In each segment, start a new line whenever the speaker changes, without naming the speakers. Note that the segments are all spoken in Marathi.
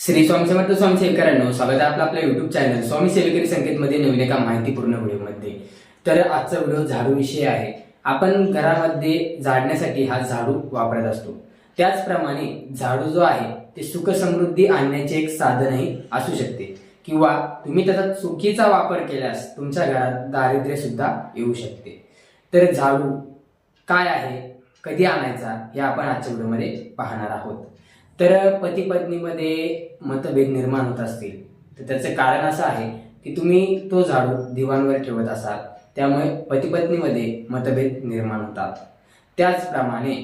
श्री स्वामी समर्थ स्वामी सेवकरांनो स्वागत आहे आपलं आपल्या युट्यूब चॅनल स्वामी सेवेकरी संकेतमध्ये नवीन एका माहितीपूर्ण व्हिडिओमध्ये. तर आजचा व्हिडिओ झाडू विषय आहे. आपण घरामध्ये झाडण्यासाठी हा झाडू वापरत असतो. त्याचप्रमाणे झाडू जो आहे ते सुख समृद्धी आणण्याचे एक साधनही असू शकते. किंवा तुम्ही त्याचा चुकीचा वापर केल्यास तुमच्या घरात दारिद्र्य सुद्धा येऊ शकते. तर झाडू काय आहे कधी आणायचा हे आपण आजच्या व्हिडिओमध्ये पाहणार आहोत. तर पती पत्नीमध्ये मतभेद निर्माण होत असतील तर त्याचं कारण असं आहे की तुम्ही तो झाडू दिवाणवर ठेवत असाल. त्यामुळे पती पत्नीमध्ये मतभेद निर्माण होतात. त्याचप्रमाणे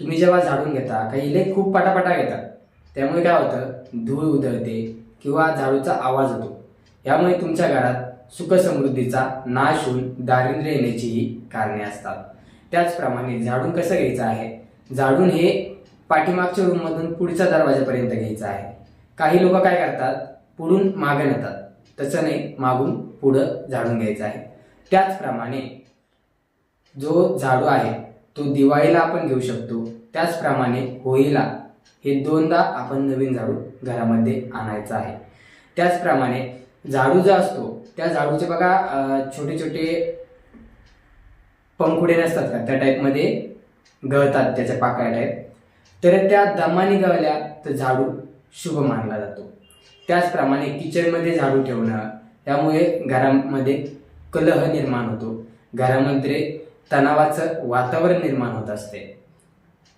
तुम्ही जेव्हा झाडून घेता काही लेख खूप पटापटा घेतात. त्यामुळे काय होतं? धूळ उधळते किंवा झाडूचा आवाज होतो यामुळे तुमच्या घरात सुखसमृद्धीचा नाश होऊन दारिद्र्य येण्याचीही कारणे असतात. त्याचप्रमाणे झाडून कसं घ्यायचं आहे? झाडून हे पाठीमागच्या रूममधून पुढच्या दरवाजापर्यंत घ्यायचा आहे. काही लोक काय करतात? पुढून मागे नेतात. तसं नाही मागून पुढं झाडून घ्यायचं आहे. त्याचप्रमाणे जो झाडू आहे तो दिवाळीला आपण घेऊ शकतो. त्याचप्रमाणे होळीला हे दोनदा आपण नवीन झाडू घरामध्ये आणायचं आहे. त्याचप्रमाणे झाडू जो असतो त्या झाडूचे बघा छोटे छोटे पंखुडे नसतात का? त्या टाईपमध्ये गळतात त्याच्या पाकळ्या टाईप तर त्या दमाने गावल्या तर झाडू शुभ मानला जातो. त्याचप्रमाणे किचनमध्ये झाडू ठेवणं त्यामुळे घरामध्ये कलह निर्माण होतो. घरामध्ये तणावाचं वातावरण निर्माण होत असते.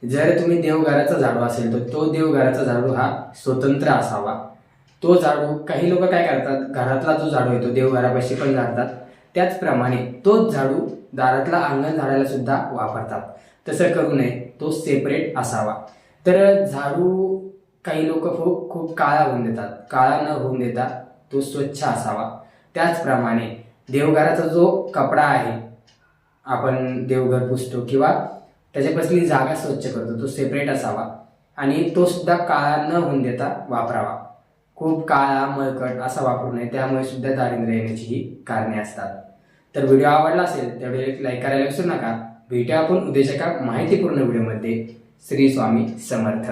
जर तुम्ही देवघराचा झाडू असेल तर तो देवघराचा झाडू हा स्वतंत्र असावा. तो झाडू काही लोक काय करतात घरातला जो झाडू येतो देवघरापाशी पण झाडतात त्याचप्रमाणे तोच झाडू दारातला अंगण झाडायला सुद्धा वापरतात. तसं करू नये तो सेपरेट असावा. तर झाडू काही लोक खूप खूप काळा होऊन देतात. काळा न होऊन देता तो स्वच्छ असावा. त्याचप्रमाणे देवघराचा जो कपडा आहे आपण देवघर पुसतो किंवा त्याच्यापासून जागा स्वच्छ करतो तो सेपरेट असावा. आणि तो सुद्धा काळा न होऊन देता वापरावा. खूप काळा मळकट असा वापरू नये. त्यामुळे सुद्धा दारिद्र्य येण्याची ही कारणे असतात. तर व्हिडिओ आवडला असेल त्यावेळी लाईक करायला विसरू नका. भेटूया आपण उद्याच्या का माहितीपूर्ण व्हिडिओमध्ये. श्री स्वामी समर्थ.